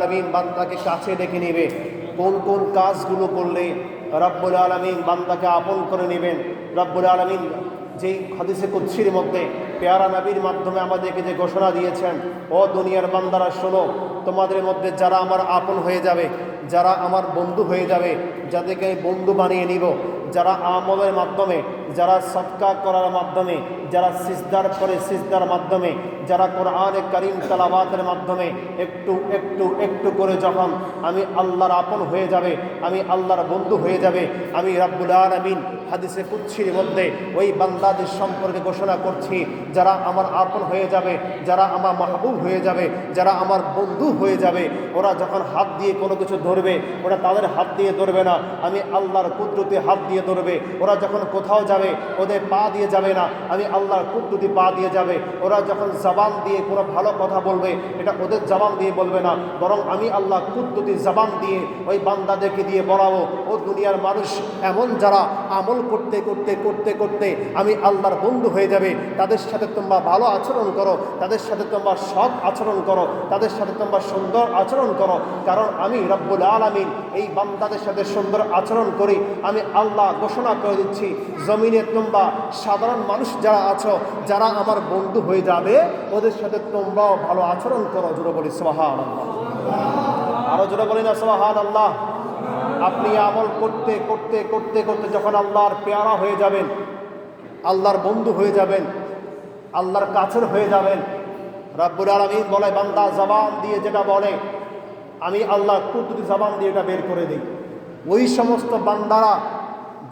আলমিন বান্দাকে কাছে ডেকে নেবে। কোন কোন কাজগুলো করলে রব্বুল আলমিন বান্দাকে আপন করে নেবেন? রব্বুল আলমিন যেই হাদিসে কুৎসির মধ্যে পেয়ারা নবীর মাধ্যমে আমাদেরকে যে ঘোষণা দিয়েছেন, ও দুনিয়ার বান্দারা, শোনো, তোমাদের মধ্যে যারা আমার আপন হয়ে যাবে, যারা আমার বন্ধু হয়ে যাবে, যাদেরকে বন্ধু বানিয়ে নিব, যারা আমলের মাধ্যমে যারা সৎকার করার মাধ্যমে, যারা সিজদার করে সিজদার মাধ্যমে, যারা কোরআনে করিম তালাবাতের মাধ্যমে একটু একটু একটু করে যখন আমি আল্লাহর আপন হয়ে যাবে, আমি আল্লাহর বন্ধু হয়ে যাবে, আমি রাব্বুল আলমিন হাদিসে কুচ্ছির মধ্যে ওই বাংলাদেশ সম্পর্কে ঘোষণা করছি, যারা আমার আপন হয়ে যাবে, যারা আমার মাহবুব হয়ে যাবে, যারা আমার বন্ধু হয়ে যাবে, ওরা যখন হাত দিয়ে কোনো কিছু ধরবে, ওরা তাদের হাত দিয়ে ধরবে না, আমি আল্লাহর কুদরতে হাত দিয়ে ধরবে, ওরা যখন কোথাও যাবে ওদের পা দিয়ে যাবে না। আমি আল্লাহর কুদরতি পা দিয়ে যাবে। ওরা যখন জবান দিয়ে কোনো ভালো কথা বলবে, এটা ওদের জবান দিয়ে বলবে না। বরং আমি আল্লাহ কুদরতি জবান দিয়ে ওই বান্দাদেরকে দিয়ে বলাবো, ও দুনিয়ার মানুষ, এমন যারা আমল করতে করতে করতে করতে আমি আল্লাহর বন্ধু হয়ে যাবে, তাদের সাথে তোমরা ভালো আচরণ করো, তাদের সাথে তোমরা সৎ আচরণ করো, তাদের সাথে তোমরা সুন্দর আচরণ করো। কারণ আমি রব্বুল আলমিন এই বান্দাদের সাথে সুন্দর আচরণ করি। আমি আল্লাহ ঘোষণা করে দিচ্ছি, জমিনে তোমরা সাধারণ মানুষ যারা আছো, যারা আমার বন্ধু হয়ে যাবে, ওদের সাথে তোমরাও ভালো আচরণ করো, জোরে বলি সোহান আরও জোরে বলি না সোহান আল্লাহ আপনি আমল করতে করতে করতে করতে যখন আল্লাহর পেয়ারা হয়ে যাবেন, আল্লাহর বন্ধু হয়ে যাবেন, আল্লাহর কাছের হয়ে যাবেন, রাব্বুল আলমিন বলে, বান্দা জবান দিয়ে যেটা বলে, আমি আল্লাহ কুদরতি জবান দিয়ে এটা বের করে দিই। ওই সমস্ত বান্দারা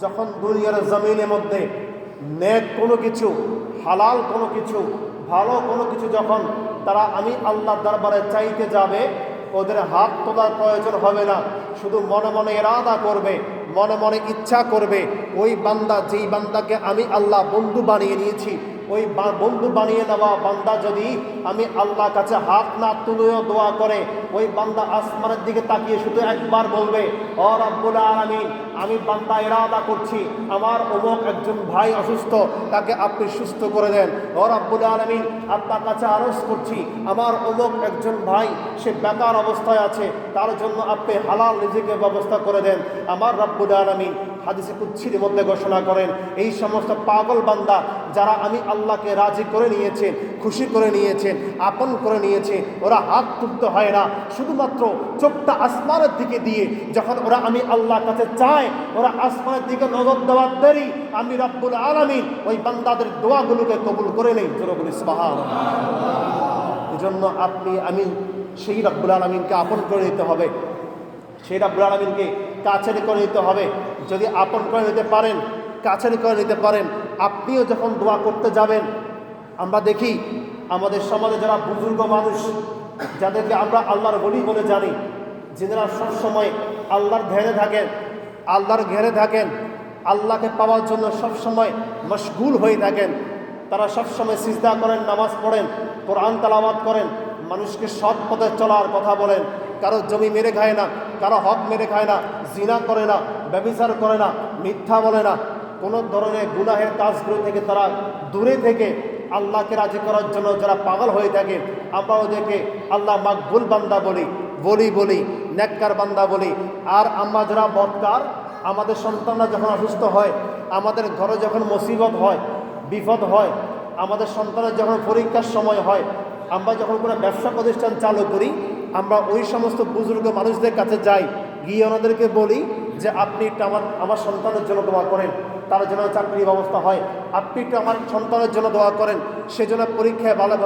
যখন দুনিয়ার জমিনের মধ্যে নেক কোনো কিছু, হালাল কোনো কিছু, ভালো কোনো কিছু যখন তারা আমি আল্লাহ দরবারে চাইতে যাবে, ওদের হাত তোলার প্রয়োজন হবে না। শুধু মনে মনে এরাদা করবে, মনে মনে ইচ্ছা করবে, ওই বান্দা যেই বান্দাকে আমি আল্লাহ বন্ধু বানিয়ে নিয়েছি ওই বন্ধু বানিয়ে দেওয়া বান্দা যদি আমি আল্লাহ কাছে হাত না তুলেও দোয়া করে, ওই বান্দা আসমানের দিকে তাকিয়ে শুধু একবার বলবে, ও রব্বুল আলামিন, আমি বান্দা এরাদা করছি, আমার অমুক একজন ভাই অসুস্থ, তাকে আপনি সুস্থ করে দেন। ও রব্বুল আলামিন, আপনার কাছে আরজ করছি, আমার অমুক একজন ভাই, সে বেকার অবস্থায় আছে, তার জন্য আপনি হালাল নিজেকে ব্যবস্থা করে দেন। আমার রব্বুল আলামিন হাদিসে কুচ্ছির মধ্যে ঘোষণা করেন, এই সমস্ত পাগল বান্দা যারা আমি আল্লাহকে রাজি করে নিয়েছেন খুশি করে নিয়েছেন আপন করে নিয়েছে, ওরা হাত তুলতে হয় না। শুধুমাত্র চোখটা আসমানের দিকে দিয়ে, যখন ওরা আমি আল্লাহর কাছে চায় ওরা আসমানের দিকে নজর দেওয়ার দেরি। আমি রব্বুল আলমিন ওই বান্দাদের দোয়াগুলোকে কবুল করে নেই। জোরবুল ইসবাহান এই জন্য আপনি, আমি সেই রব্বুল আলমিনকে আপন করে নিতে হবে। সেই রব্বুল আলমিনকে কাছের করে নিতে হবে। যদি আপন করে নিতে পারেন, কাছের করে নিতে পারেন, আপনিও যখন দোয়া করতে যাবেন, আমরা দেখি আমাদের সমাজে যারা বুজুর্গ মানুষ, যাদেরকে আমরা আল্লাহর বলি বলে জানি যারা সবসময় আল্লাহর ধ্যানে থাকেন, আল্লাহর ঘেরে থাকেন, আল্লাহকে পাওয়ার জন্য সবসময় মশগুল হয়ে থাকেন, তারা সবসময় সিজদা করেন, নামাজ পড়েন, কোরআন তালাবাদ করেন, মানুষকে সৎ পথে চলার কথা বলেন কারও জমি মেরে খায় না, কারও হক মেরে খায় না, জিনা করে না, ব্যবিচার করে না, মিথ্যা বলে না। কোনো ধরনের গুনাহের কাজগুলো থেকে তারা দূরে থেকে আল্লাহকে রাজি করার জন্য যারা পাগল হয়ে থাকে আমরা ওদেরকে আল্লাহ মাকবুল বান্দা বলি বলি বলি নেককার বান্দা বলি। আর আমরা যারা বদকার, আমাদের সন্তানরা যখন অসুস্থ হয়, আমাদের ঘরে যখন মুসিবত হয়, বিপদ হয়, আমাদের সন্তানের যখন পরীক্ষার সময় হয়, আমরা যখন কোনো ব্যবসা প্রতিষ্ঠান চালু করি আমরা ওই সমস্ত বুজুর্গ মানুষদের কাছে যাই, গিয়ে ওনাদেরকে বলি যে, আপনি একটু আমার আমার সন্তানের জন্য দোয়া করেন। তার জন্য চাকরির ব্যবস্থা হয়। আপনি একটু আমার সন্তানের জন্য দোয়া করেন। সেজন্য পরীক্ষায় ভালো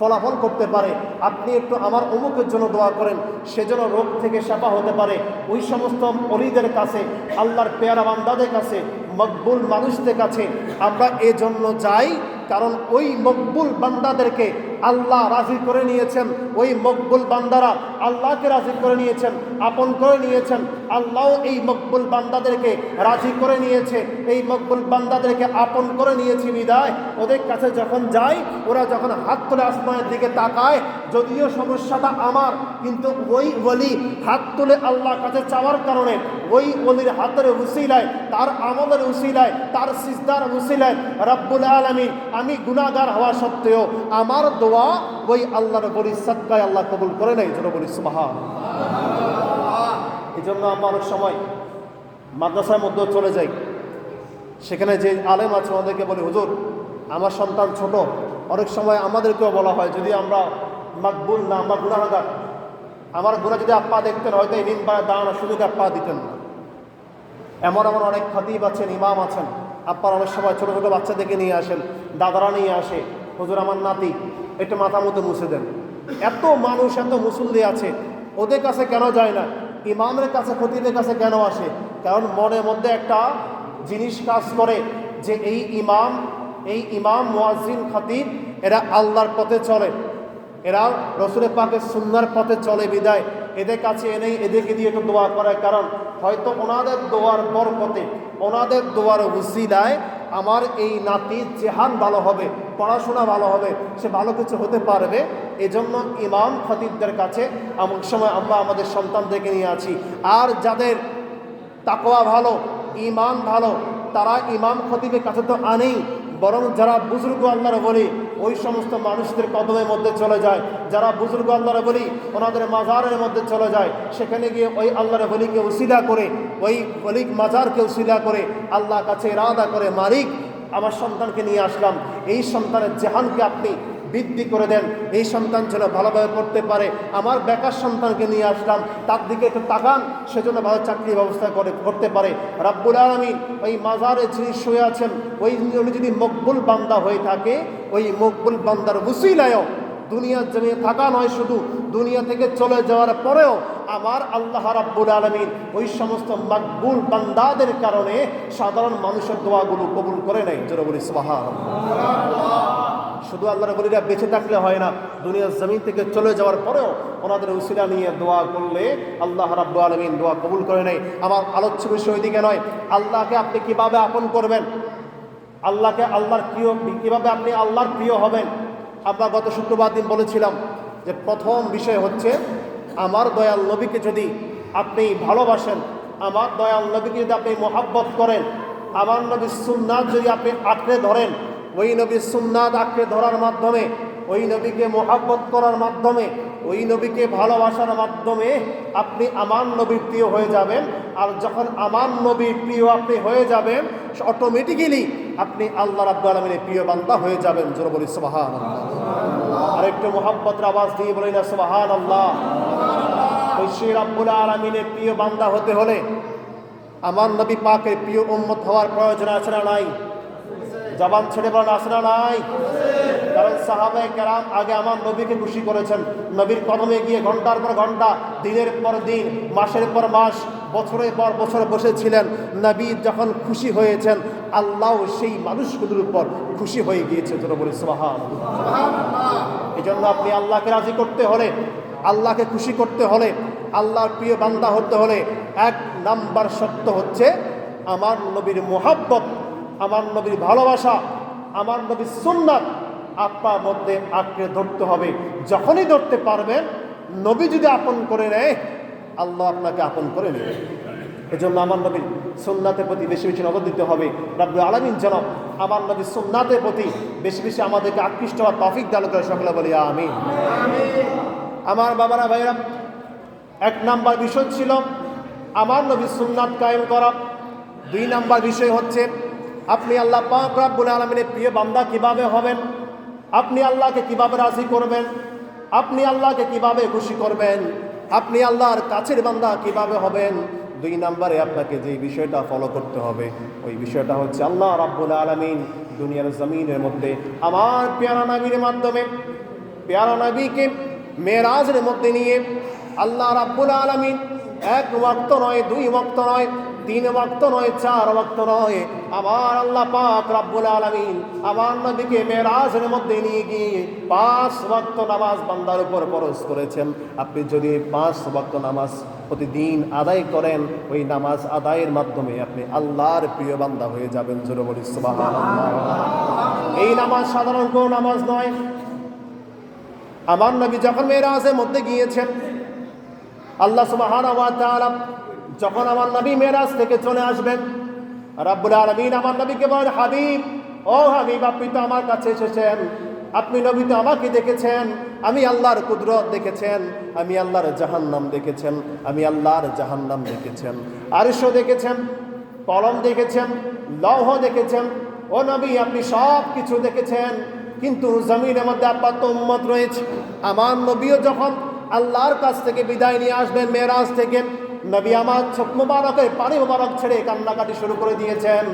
ফলাফল করতে পারে। আপনি একটু আমার অমুকের জন্য দোয়া করেন। সেজন্য রোগ থেকে সেবা হতে পারে। ওই সমস্ত অলিদের কাছে, আল্লাহর পেয়ারা বান্দাদের কাছে, মকবুল মানুষদের কাছে আমরা এজন্য যাই, কারণ ওই মকবুল বান্দাদেরকে আল্লাহ রাজি করে নিয়েছেন। ওই মকবুল বান্দারা আল্লাহকে রাজি করে নিয়েছেন, আপন করে নিয়েছেন। আল্লাহ এই মকবুল বান্দাদেরকে রাজি করে নিয়েছে। এই মকবুল বান্দাদেরকে আপন করে নিয়েছে বিদায়। ওদের কাছে যখন যাই, ওরা যখন হাত তুলে আসমানের দিকে তাকায়, যদিও সমস্যাটা আমার, কিন্তু ওই ওলি হাত তুলে আল্লাহর কাছে চাওয়ার কারণে ওই অলির হাতের উসিলায়, তার আমলের উসিলায়, তার সিজদার উসিলায়, রব্বুল আলমী আমি গুণাগার হওয়া সত্ত্বেও আমার দোয়া দোয়া ওই আল্লাহর বলি সৎকায় আল্লাহ কবুল করে নেই যেন বলি সুবাহান। এই জন্য আমরা অনেক সময় মাদ্রাসার মধ্যেও চলে যাই। সেখানে যে আলেম আছে আমাদেরকে বলি, হুজুর, আমার সন্তান ছোট। অনেক সময় আমাদেরকেও বলা হয়, যদি আমরা মাকবুল না, আমরা গুণাহাগার আমার গুণা যদি আপ্পা দেখতেন, হয়তো এই মিম্বারে দাঁড়ানোর সুযোগ আপ্পা দিতেন না। এমন এমন অনেক খতিব আছেন, ইমাম আছেন। আপ্পার অনেক সময় ছোটো ছোটো বাচ্চাদেরকে নিয়ে আসেন, দাদারা নিয়ে আসে। হুজুর আমার নাতি, একটু মাথা মতো মুছে দেন। এত মানুষ, এত মুসল্লি আছে, ওদের কাছে কেন যায় না? ইমামের কাছে খতিবের কাছে কেন আসে? কারণ মনের মধ্যে একটা জিনিস কাজ করে যে এই ইমাম এই ইমাম, মুয়াজ্জিন, খতিব, এরা আল্লাহর পথে চলে। এরা রসুল পাকের সুন্নার পথে চলে বিদায়। এদের কাছে এনেই এদেরকে দিয়ে একটু দোয়া করার কারণ, হয়তো ওনাদের দোয়ার বরকতে, ওনাদের দোয়ার উসিলায় আমার এই নাতি জেহান ভালো হবে, পড়াশোনা ভালো হবে, সে ভালো কিছু হতে পারবে। এজন্য ইমাম খতিবদের কাছে এমন সময় আমরা আমাদের সন্তানদেরকে নিয়ে আছি আর যাদের তাকোয়া ভালো ইমান ভালো, তারা ইমাম খতিবের কাছে তো আনেই। বরং যারা বুজুর্গ আল্লাহর বলি ওই সমস্ত মানুষদের কদমের মধ্যে চলে যায়। যারা বুজুর্গ আল্লাহর বলি ওনাদের মাজারের মধ্যে চলে যায়। সেখানে গিয়ে ওই আল্লাহর বলিকে উসিলা করে, ওই বলিক মাজারকে উসিলা করে আল্লাহ কাছে ইরাদা করে, মালিক, আমার সন্তানকে নিয়ে আসলাম। এই সন্তানের জেহানকে আপনি বৃদ্ধি করে দেন। এই সন্তান যেন ভালোভাবে পড়তে পারে। আমার বেকার সন্তানকে নিয়ে আসলাম। তার দিকে একটু তাকান। সেজন্য ভালো চাকরির ব্যবস্থা করে, করতে পারে। রাব্বুল আলমিন ওই মাজারে যিনি শুয়ে আছেন, ওই উনি যদি মকবুল বান্দা হয়ে থাকে, ওই মকবুল বান্দার মুসিলায়ও দুনিয়ার জমিয়ে থাকা নয় শুধু, দুনিয়া থেকে চলে যাওয়ার পরেও আমার আল্লাহ রাব্বুল আলমিন ওই সমস্ত মকবুল বান্দাদের কারণে সাধারণ মানুষের দোয়াগুলো কবুল করে নেয়। যেটা বলি সুবাহান শুধু আল্লাহর বলিরা বেঁচে থাকলে হয় না, দুনিয়ার জমিন থেকে চলে যাওয়ার পরেও ওনাদের উসিলা নিয়ে দোয়া করলে আল্লাহ রাব্বু আলমিন দোয়া কবুল করে নেয়। আমার আলোচ্য বিষয় ওইদিকে নয়, আল্লাহকে আপনি কীভাবে আপন করবেন? আল্লাহকে আল্লাহর প্রিয়, কীভাবে আপনি আল্লাহর প্রিয় হবেন? আমরা গত শুক্রবার দিন বলেছিলাম যে প্রথম বিষয় হচ্ছে, আমার দয়াল নবীকে যদি আপনি ভালোবাসেন, আমার দয়াল নবীকে যদি আপনি মোহাব্বত করেন, আমার নবীর সুন্নাথ যদি আপনি আঁকড়ে ধরেন ওই নবীর সুন্নাথ আঁকড়ে ধরার মাধ্যমে, ওই নবীকে মোহাব্বত করার মাধ্যমে, ওই নবীকে ভালোবাসার মাধ্যমে আপনি আমার নবীর প্রিয় হয়ে যাবেন। আর যখন আমার নবীর প্রিয় আপনি হয়ে যাবেন অটোমেটিক্যালি আপনি আল্লাহ রাব্বু আলমিনের প্রিয় বান্দা হয়ে যাবেন। জোর বলি সুবাহান আর একটু মোহাব্বতের আওয়াজ দিয়ে বলি না সুবাহান আল্লাহ ওই শ্রী রাব্বুল আলমিনের প্রিয় বান্দা হতে হলে আমার নবী পাকের প্রিয় উম্মত হওয়ার প্রয়োজন আছে না নাই? জবান ছেড়ে বলেন না নাই। কারণ সাহাবে কেরাম আগে আমার নবীকে খুশি করেছেন। নবীর কদমে গিয়ে ঘণ্টার পর ঘণ্টা, দিনের পর দিন, মাসের পর মাস, বছরের পর বছর বসেছিলেন। নবী যখন খুশি হয়েছেন, আল্লাহ সেই মানুষগুলোর উপর খুশি হয়ে গিয়েছে। যেন বলি সোহান এই জন্য আপনি আল্লাহকে রাজি করতে হলে, আল্লাহকে খুশি করতে হলে, আল্লাহর প্রিয় বান্দা হতে হলে, এক নাম্বার সত্য হচ্ছে, আমার নবীর মোহাব্বত আমার নবীর ভালোবাসা, আমার নবীর সুন্নাত আপনার মধ্যে আঁকড়ে ধরতে হবে। যখনই ধরতে পারবেন, নবী যদি আপন করে নেয়, আল্লাহ আপনাকে আপন করে নেবে। এজন্য আমার নবীর সুন্নাতের প্রতি বেশি বেশি নজর দিতে হবে। রাব্বুল আলমিন যেন আমার নবীর সুন্নাতের প্রতি বেশি বেশি আমাদেরকে আকৃষ্ট হওয়ার তফিক দান করে সকলে বলি আমি আমার বাবারা ভাইরা এক নাম্বার বিষয় ছিল আমার নবীর সুন্নাত কায়েম করা। দুই নাম্বার বিষয় হচ্ছে আপনি আল্লাহ পাক রাব্বুল আলমিনের প্রিয় বান্দা কীভাবে হবেন? আপনি আল্লাহকে কীভাবে রাজি করবেন? আপনি আল্লাহকে কীভাবে খুশি করবেন? আপনি আল্লাহর কাছের বান্দা কীভাবে হবেন? দুই নম্বরে আপনাকে যে বিষয়টা ফলো করতে হবে, ওই বিষয়টা হচ্ছে আল্লাহ রাব্বুল আলমিন দুনিয়ার জমিনের মধ্যে আমার পেয়ারা নবীর মাধ্যমে, পেয়ারা নবীকে মেয়েরাজের মধ্যে নিয়ে আল্লাহ রাব্বুল আলমিন এক ওয়াক্ত নয়, দুই ওয়াক্ত নয় তিন ওয়াক্ত নয়, চার ওয়াক্ত নয়। আমার আল্লাহ পাক রাব্বুল আলামিন আমার নবীকে মেরাজের মধ্যে নিয়ে গিয়ে পাঁচ ওয়াক্ত নামাজ বান্দার উপর ফরজ করেছেন। আপনি যদি পাঁচ ওয়াক্ত নামাজ প্রতিদিন আদায় করেন, ওই নামাজ আদায়ের মাধ্যমে আপনি আল্লাহর প্রিয় বান্দা হয়ে যাবেন। জোরে বলি এই নামাজ সাধারণ কোনো নামাজ নয়। আমার নবী যখন মেয়েরাজের মধ্যে গিয়েছেন, আল্লাহ তাআলা যখন আমার নবী মেরাজ থেকে চলে আসবেন, রাব্বুল আলামিন আমার নবীকে বলেন, হাবিব, ও হাবিব, আপনি তো আমার কাছে এসেছেন। আপনি নবী তো আমাকে দেখেছেন। আমি আল্লাহর কুদরত দেখেছেন। আমি আল্লাহর জাহান্নাম দেখেছেন। আমি আল্লাহর জাহান্নাম দেখেছেন। আরিশও দেখেছেন, কলম দেখেছেন, লৌহ দেখেছেন। ও নবী, আপনি সব কিছু দেখেছেন। কিন্তু জমিনের মধ্যে আব্বা তো উম্মত রয়েছে। আমার নবীও যখন আল্লাহর কাছ থেকে বিদায় নিয়ে আসবেন, মেরাজ থেকে নবী আমার চোখ মুবারকের পানি মুবারক ছেড়ে কান্নাকাটি শুরু করে দিয়েছেন।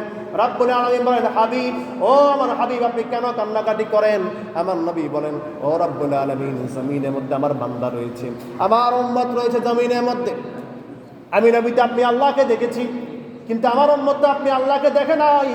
রাব্বুল আলামিন বলেন, হাবিব, ও আমার হাবিব, আপনি কেন কান্নাকাটি করেন? আমার নবী বলেন, ও রাব্বুল আলামিন, জমিনের মধ্যে আমার বান্দা রয়েছে। আমার উম্মত রয়েছে জমিনের মধ্যে। আমি নবীতে আপনি আল্লাহকে দেখেছি, কিন্তু আমার উম্মত আপনি আল্লাহকে দেখে নাই।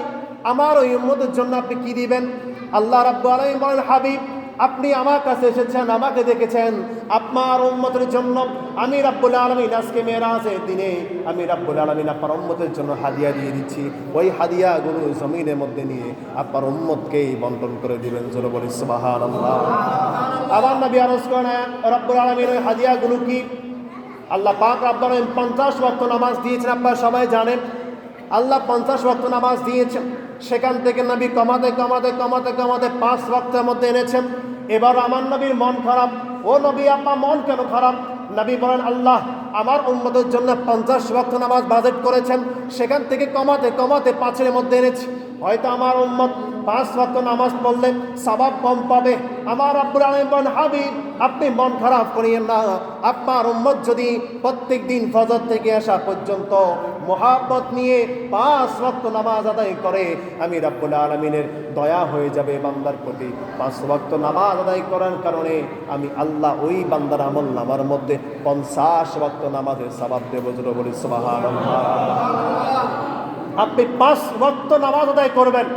আমার ওই উম্মতের জন্য আপনি কি দিবেন? আল্লাহ রাব্বু আলামিন বলেন, হাবিব আপনি আমার কাছে এসেছেন, আমাকে দেখেছেন। আপনার উম্মতের জন্য আমি রাব্বুল আলমিন, আজকে মেয়েরাজের দিনে আমি রাব্বুল আলমিন আপনার উম্মতের জন্য হাদিয়া দিয়ে দিচ্ছি। ওই হাদিয়া হাদিয়াগুলো জমিনের মধ্যে নিয়ে আপনার উম্মতকেই বন্টন করে দিবেন, জোর বলি আবার নবী আরজ করেন রাব্বুল আলমিন ওই হাদিয়াগুলো কি? আল্লাহ পাক রাব্বুল আলামিন পঞ্চাশ ওয়াক্ত নামাজ দিয়েছেন, আপনারা সবাই জানেন। আল্লাহ পঞ্চাশ ওয়াক্ত নামাজ দিয়েছেন, সেখান থেকে নবী কমাতে কমাতে কমাতে কমাতে পাঁচ ওয়াক্তের মধ্যে এনেছেন। এবার আমার নবীর মন খারাপ। ও নবী আপনার মন কেন খারাপ? নবী বলেন, আল্লাহ, আমার উন্মতের জন্য পঞ্চাশ ওয়াক্ত নামাজ বাজেট করেছেন, সেখান থেকে কমাতে কমাতে পাঁচের মধ্যে এনেছি। হয়তো আমার উম্মত পাঁচ ওয়াক্ত নামাজ পড়লে সবাব কম পাবে। আমার আব্বুল আলম বলেন, হাবিব, আপনি মন খারাপ করিয়েন না। আপনার উম্মত যদি প্রত্যেক দিন ফজর থেকে আসা পর্যন্ত মহাব্বত নিয়ে পাঁচ ওয়াক্ত নামাজ আদায় করে, আমি রাব্বুল আলমিনের দয়া হয়ে যাবে বান্দার প্রতি। পাঁচ ওয়াক্ত নামাজ আদায় করার কারণে আমি আল্লাহ ওই বান্দার আমল নামার মধ্যে পঞ্চাশ ওয়াক্ত নামাজের সবাব দেব বলি আপনি পাঁচ ওয়াক্ত নামাজ আদায় করবেন।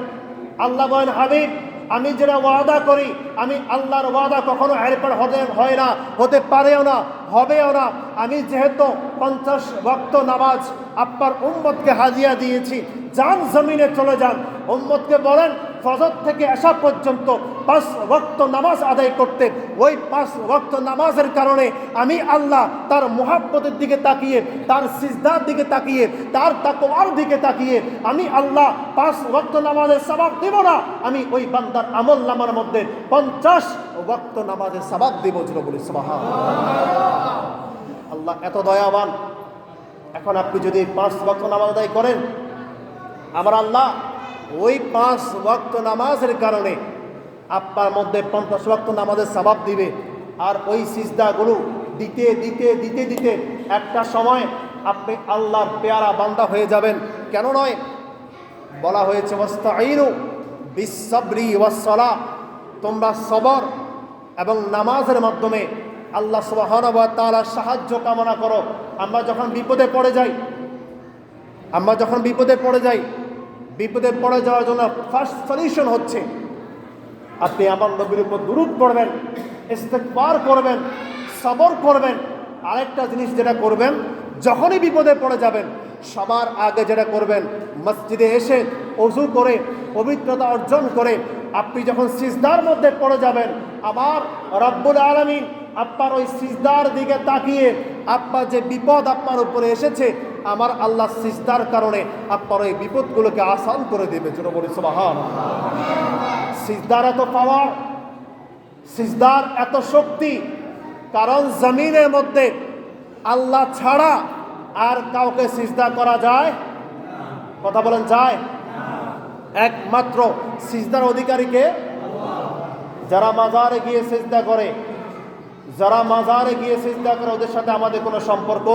আল্লাহ বলেন, হাবিব আমি যেটা ওয়াদা করি, আমি আল্লাহর ওয়াদা কখনো এরপর হতে হয় না, হতে পারেও না, হবেও না। আমি যেহেতু পঞ্চাশ ভক্ত নামাজ আপনার উম্মতকে হাজিয়া দিয়েছি, যান জমিনে চলে যান। উম্মতকে বলেন ফজর থেকে আসা পর্যন্ত পাঁচ ওয়াক্ত নামাজ আদায় করতে ওই পাঁচ ওয়াক্ত নামাজের কারণে আমি আল্লাহ তার মোহাব্বতের দিকে তাকিয়ে, তার সিজদার দিকে তাকিয়ে, তার তাকওয়ার দিকে তাকিয়ে আমি আল্লাহ পাঁচ ওয়াক্ত নামাজের সবাব দেব না। আমি ওই বান্দার আমল নামার মধ্যে পঞ্চাশ ওয়াক্ত নামাজের সবাব দেব ছিল বলি সবাহা আল্লাহ এত দয়াবান। এখন আপনি যদি পাঁচ ওয়াক্ত নামাজ আদায় করেন, আমার আল্লাহ ওই পাঁচ ওয়াক্ত নামাজের কারণে আপনার মধ্যে পঞ্চাশ ওয়াক্ত নামাজের সবাব দিবে। আর ওই সিজদাগুলো দিতে দিতে দিতে দিতে একটা সময় আপনি আল্লাহর পেয়ারা বান্দা হয়ে যাবেন। কেন নয়? বলা হয়েছে ওয়াস্তাইনু বিশ্বরি ওয়াসলা তোমরা সবর এবং নামাজের মাধ্যমে আল্লাহ সুবহান ওয়া তাআলার সাহায্য কামনা করো। আমরা যখন বিপদে পড়ে যাই, আমরা যখন বিপদে পড়ে যাই বিপদে পড়ে যাওয়ার জন্য ফার্স্ট সলিউশন হচ্ছে আপনি আমার নবীর উপর দূরত পড়বেন ইস্তেকবার করবেন, সবর করবেন। আরেকটা জিনিস যেটা করবেন, যখনই বিপদে পড়ে যাবেন, সবার আগে যেটা করবেন, মসজিদে এসে অজু করে, পবিত্রতা অর্জন করে, আপনি যখন সিজদার মধ্যে পড়ে যাবেন, আবার রব্বুল আলমিন আপনার ওই সিজদার দিকে তাকিয়ে আপনার যে বিপদ আপনার উপরে এসেছে, আমার আল্লাহ সিজদার কারণে আপনার ওই বিপদগুলোকে আসান করে দেবে। ছোট বলি সিজদার এত পাওয়ার সিজদার এত শক্তি, কারণ জমিনের মধ্যে আল্লাহ ছাড়া আর কাউকে সিজদা করা যায়? কথা বলেন, যায়? একমাত্র সিজদার অধিকারীকে যারা মাজারে গিয়ে সিজদা করে যারা মাজারে গিয়ে সিজদা করে ওদের সাথে আমাদের কোনো সম্পর্ক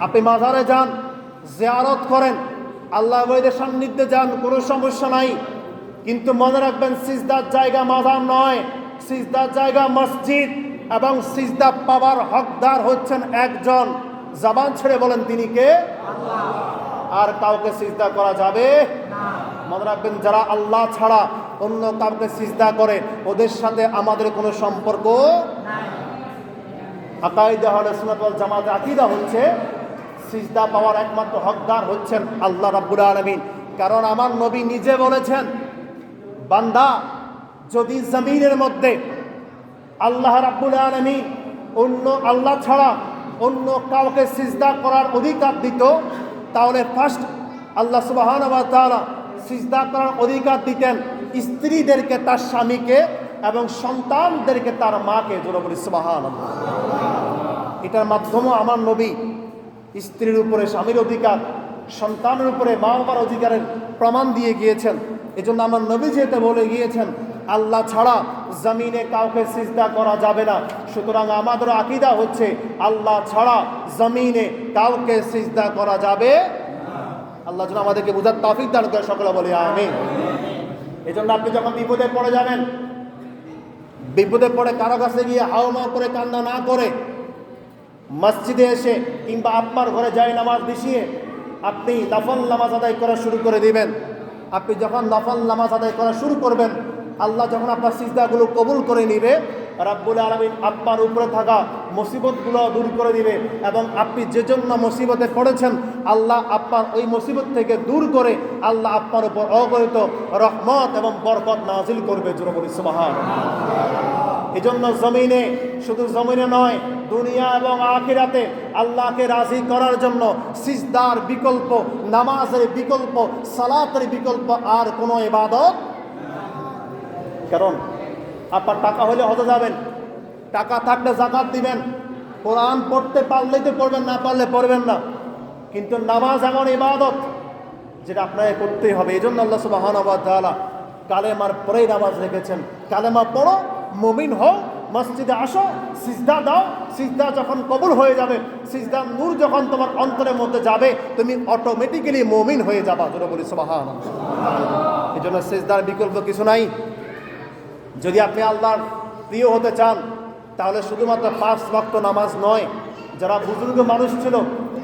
আপনি মাজারে যান জিয়ারত করেন আল্লাহ বইদের সান্নিধ্যে যান কোনো সমস্যা নাই। কিন্তু মনে রাখবেন সিজদার জায়গা মাজার নয়। সিজদার জায়গা মসজিদ এবং সিজদা পাওয়ার হকদার হচ্ছেন একজন। জবান ছেড়ে বলেন তিনি কে? আর কাউকে সিজদা করা যাবে মনে রাখবেন যারা আল্লাহ ছাড়া অন্য কাউকে সিজদা করে, ওদের সাথে আমাদের কোনো সম্পর্ক জামাতে আকিদা হচ্ছে, সিজদা পাওয়ার একমাত্র হকদার হচ্ছেন আল্লাহ রাব্বুল আলমিন। কারণ আমার নবী নিজে বলেছেন, বান্দা, যদি জমিনের মধ্যে আল্লাহ রাব্বুল আলমিন অন্য আল্লাহ ছাড়া অন্য কাউকে সিজদা করার অধিকার দিত, তাহলে ফার্স্ট আল্লাহ সুবাহান সিজদা করার অধিকার দিতেন। স্ত্রীদেরকে তার স্বামীকে এবং সন্তানদেরকে তার মাকে জোর বলি সুবাহান এটার মাধ্যমে আমার নবী স্ত্রীর উপরে, স্বামীর অধিকার, সন্তানের উপরে মা বাবার অধিকারের প্রমাণ দিয়ে গিয়েছেন। এজন্য আমার নবী যেতে বলে গিয়েছেন, আল্লাহ ছাড়া জমিনে কাউকে সিজদা করা যাবে না। সুতরাং আমাদের আকিদা হচ্ছে, আল্লাহ ছাড়া জমিনে কাউকে সিজদা করা যাবে আল্লাহ যেন আমাদেরকে বুঝার তফিক দান করে, সকলে বলে আমি এই জন্য আপনি যখন বিপদে পড়ে যাবেন, বিপদে পড়ে কারও কাছে গিয়ে হাওমা করে, কান্না না করে, মসজিদে এসে কিংবা আপনার ঘরে যাই নামাজ দিছিয়ে আপনি নফল নামাজ আদায় করা শুরু করে দিবেন। আপনি যখন নফল নামাজ আদায় করা শুরু করবেন, আল্লাহ যখন আপনার সিজদাগুলো কবুল করে নিবে রাব্বুল আলমিন আপনার উপরে থাকা মুসিবতগুলো দূর করে দিবে এবং আপনি যে জন্য মুসিবতে পড়েছেন, আল্লাহ আপনার ওই মুসিবত থেকে দূর করে আল্লাহ আপনার উপর অগণিত রহমত এবং বরকত নাজিল করবে। জুরবুল ইসমাহান এই জন্য জমিনে, শুধু জমিনে নয়, দুনিয়া এবং আখিরাতে আল্লাহকে রাজি করার জন্য সিজদার বিকল্প, নামাজের বিকল্প, সালাতের বিকল্প আর কোনো ইবাদত কারণ আপনার টাকা হলে হতে যাবেন। টাকা থাকলে জাকাত দিবেন। কোরআন পড়তে পারলেই তো পড়বেন, না পারলে পড়বেন না। কিন্তু নামাজ এমন ইবাদত যেটা আপনাকে করতেই হবে। এই জন্য আল্লাহ সুবাহানবাদ তাআলা কালেমার পরেই নামাজ রেখেছেন। কালেমা পড়ো, মমিন হও, মসজিদে আসো, সিজদা দাও। সিজদা যখন কবুল হয়ে যাবে সিজদা নূর যখন তোমার অন্তরের মধ্যে যাবে, তুমি অটোমেটিক্যালি মমিন হয়ে যাবা। যেটা বলি সুবাহান এই জন্য সিজদার বিকল্প কিছু নাই। যদি আপনি আল্লাহর প্রিয় হতে চান, তাহলে শুধুমাত্র পাঁচ রক্ত নামাজ নয়, যারা বুজুর্গ মানুষ ছিল,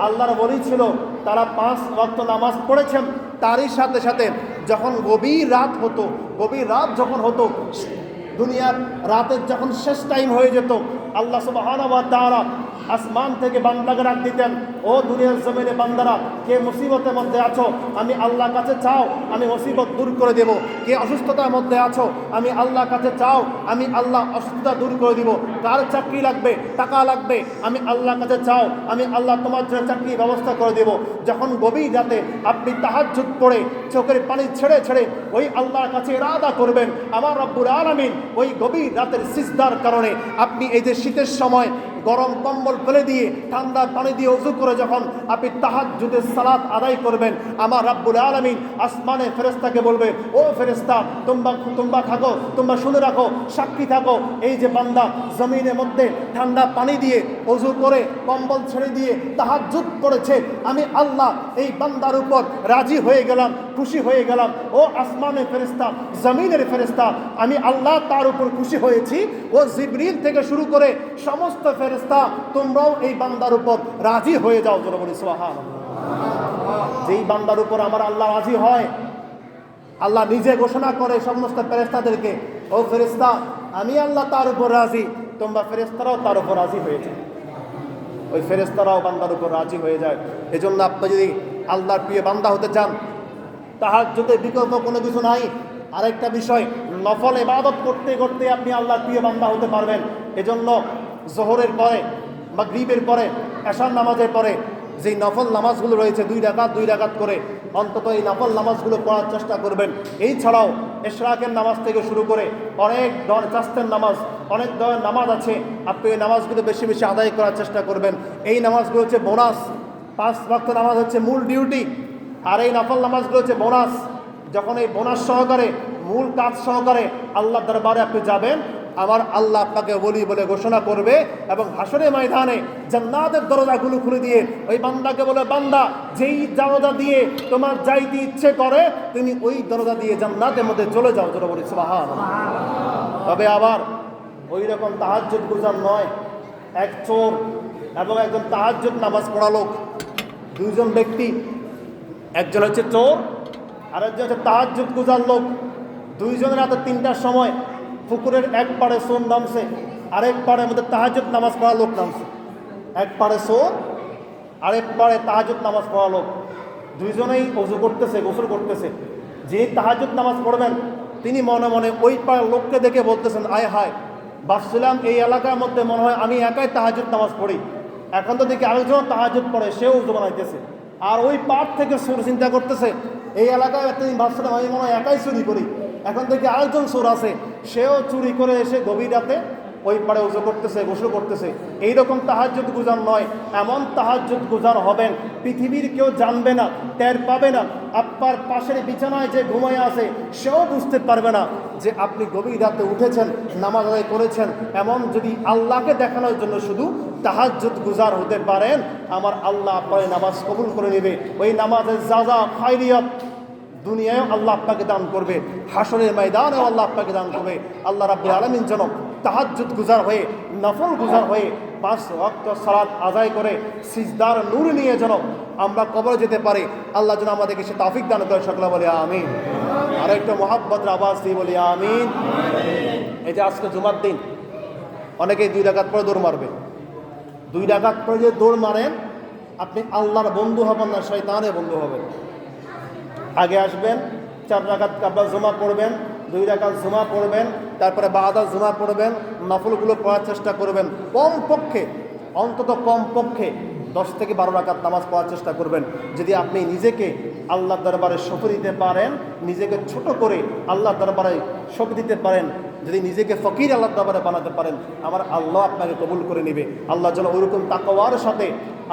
আল্লাহর বলি ছিল, তারা পাঁচ ভক্ত নামাজ পড়েছেন। তারই সাথে সাথে যখন গভীর রাত হতো, গভীর রাত যখন হতো, দুনিয়ার রাতের যখন শেষ টাইম হয়ে যেত, আল্লাহ সুবাহানবাদ তারা আসমান থেকে বান্দাকে ডাক দিতেন, ও দুনিয়ার জমিনে বান্দারা, কে মুসিবতের মধ্যে আছো? আমি আল্লাহর কাছে চাও, আমি মুসিবত দূর করে দেব। কে অসুস্থতার মধ্যে আছো? আমি আল্লাহর কাছে চাও, আমি আল্লাহ অসুস্থতা দূর করে দিব। কার চাকরি লাগবে? টাকা লাগবে। আমি আল্লাহর কাছে চাও, আমি আল্লাহ তোমার জন্য চাকরির ব্যবস্থা করে দেব। যখন গভীর রাতে আপনি তাহাজ্জুদ পড়ে চোখের পানি ছেড়ে ছেড়ে ওই আল্লাহর কাছে ইরাদা করবেন, আমার রব্বুর আলামিন ওই গভীর রাতের সিজদার কারণে আপনি এই যে শীতের সময় গরম কম্বল ফেলে দিয়ে ঠান্ডা পানি দিয়ে উজু করে যখন আপনি তাহাজ্জুদের সালাত আদায় করবেন, আমার রাব্বুল আলামিন আসমানে ফেরেস্তাকে বলবে, ও ফেরেস্তা তোমরা তোমরা থাকো, তোমরা শুনে রাখো, সাক্ষী থাকো। এই যে বান্দা জমিনের মধ্যে ঠান্ডা পানি দিয়ে উজু করে কম্বল ছেড়ে দিয়ে তাহাজ্জুদ করেছে, আমি আল্লাহ এই বান্দার উপর রাজি হয়ে গেলাম, খুশি হয়ে গেলাম। ও আসমানের ফেরেস্তা জমিনের ফেরেস্তা আমি আল্লাহ তার উপর খুশি হয়েছি। ও জিবরিল থেকে শুরু করে সমস্ত ফেরেস্তা তোমরাও এই বান্দার উপর রাজি হয়ে যাও বলি সোহান যেই বান্দার উপর আমার আল্লাহ রাজি হয়, আল্লাহ নিজে ঘোষণা করে সমস্ত ফেরেস্তাদেরকে ও ফেরেস্তা আমি আল্লাহ তার উপর রাজি, তোমরা ফেরেস্তারাও তার উপর রাজি হয়েছে ওই ফেরেস্তারাও বান্দার উপর রাজি হয়ে যায়। এজন্য আপনি যদি আল্লাহর প্রিয় বান্দা হতে চান তাহার যদি বিকল্প কোনো কিছু নাই। আরেকটা বিষয়, নফল ইবাদত করতে করতে আপনি আল্লাহর প্রিয় বান্দা হতে পারবেন। এজন্য জোহরের পরে বা গ্রীবের পরে, এশার নামাজের পরে যেই নফল নামাজগুলো রয়েছে, দুই রাকাত দুই রাকাত করে অন্তত এই নফল নামাজগুলো পড়ার চেষ্টা করবেন। এই ছাড়াও এশরাকের নামাজ থেকে শুরু করে অনেক ধর চাস্তের নামাজ, অনেক ধরনের নামাজ আছে। আপনি এই নামাজগুলো বেশি বেশি আদায় করার চেষ্টা করবেন। এই নামাজগুলো হচ্ছে বোনাস। পাঁচ ভক্ত নামাজ হচ্ছে মূল ডিউটি। আর এই নফল নামাজগুলো হচ্ছে বোনাস। যখন এই বোনাস সহকারে, মূল কাজ সহকারে আল্লাহ দরবারে আপনি যাবেন আমার আল্লাহ আপনাকে বলি বলে ঘোষণা করবে এবং হাসরে ময়দানে জান্নাতের দরজাগুলো খুলে দিয়ে ওই বান্দাকে বলে, বান্দা, যেই দরজা দিয়ে তোমার যাইতে ইচ্ছে করে, তুমি ওই দরজা দিয়ে জান্নাতের মধ্যে চলে যাও। যেটা বলি সুবাহান তবে আবার ওই রকম তাহাজ্জুদ গুজার নয়। এক চোর এবং একজন তাহাজ্জুদ নামাজ পড়া লোক, দুইজন ব্যক্তি, একজন হচ্ছে চোর আর একজন হচ্ছে তাহাজ্জুদ গুজার লোক। দুইজনের রাতে তিনটার সময় পুকুরের এক পাড়ে সোন নামছে, আরেক পাড়ের মধ্যে তাহাজুদ নামাজ পড়া লোক নামছে। এক পাড়ে সোন, আরেক পাড়ে তাহাজুদ নামাজ পড়া লোক। দুইজনেই অজু করতেছে, গোসল করতেছে। যে তাহাজুদ নামাজ পড়বেন, তিনি মনে মনে ওই পাড়ার লোককে দেখে বলতেছেন, আয় হায়, ভাবছিলাম এই এলাকার মধ্যে মনে হয় আমি একাই তাহাজুদ নামাজ পড়ি। এখন তো দেখি আরেকজন তাহাজুদ পড়ে, সেও উজু বানাইতেছে। আর ওই পাড় থেকে সুর চিন্তা করতেছে, এই এলাকায় তিনি ভাবছিলাম আমি মনে হয় একাই চুরি করি। এখন থেকে আরেকজন চোর আছে, সেও চুরি করে এসে গভীর রাতে ওই পাড়ে উজু করতেছে, গোসল করতেছে। এইরকম তাহাজ্জুদ গুজার নয়, এমন তাহাজ্জুদ গুজার হবেন, পৃথিবীর কেউ জানবে না, টের পাবে না। আপনার পাশের বিছানায় যে ঘুমায় আছে, সেও বুঝতে পারবে না যে আপনি গভীর রাতে উঠেছেন, নামাজ আদায় করেছেন। এমন যদি আল্লাহকে দেখানোর জন্য শুধু তাহাজ্জুদ গুজার হতে পারেন, আমার আল্লাহ আপনার নামাজ কবুল করে নেবে। ওই নামাজের যা যা খাইরিয়ত দুনিয়ায় আল্লাহ আপনাকে দান করবে, হাসরের ময়দানেও আল্লাহ আপনাকে দান করবে। আল্লাহ রাব্বুল আলমিন যেন তাহাজ্জুদ গুজার হয়ে, নফল গুজার হয়ে পাঁচ ওয়াক্ত সালাত আদায় করে, সিজদার নূর নিয়ে যেন আমরা কবরে যেতে পারি। আল্লাহ যেন আমাদেরকে সে তাফিক দান করে সকলে বলে আমিন। আর একটা মোহাব্বত আওয়াজ দিয়ে বলি আমিন। এই যে আজকে জুমার দিন, অনেকেই দুই ডাকাত পরে দৌড় মারবে। দুই ডাকাত পরে যে দৌড় মারেন, আপনি আল্লাহর বন্ধু হবেন না, শয়তানের বন্ধু হবেন। আগে আসবেন, চার রাকাত কাবা জমা পড়বেন, দুই রাকাত জমা পড়বেন, তারপরে বাদা জমা পড়বেন, নফলগুলো পড়ার চেষ্টা করবেন কম পক্ষে অন্তত কম পক্ষে দশ থেকে বারো রাকাত নামাজ পড়ার চেষ্টা করবেন। যদি আপনি নিজেকে আল্লাহ দরবারে সঁপে দিতে পারেন, নিজেকে ছোট করে আল্লাহ দরবারে সঁপে দিতে পারেন, যদি নিজেকে ফকির আল্লাহ দরবারে বানাতে পারেন, আমার আল্লাহ আপনাকে কবুল করে নেবে। আল্লাহ যেন ওইরকম তাকওয়ার সাথে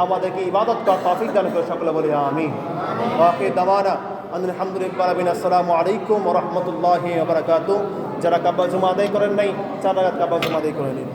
আমাদেরকে ইবাদত করা তফিক দান করে, সকলে বলি আমি দামানা আলহামদুলিল্লাহ আসসালামু আলাইকুম রহমতুল্লাহ বারাকাতু যারা কাব্বা জমা আদায় করেন নাই চার কাবা জমা আদায় করে নিন।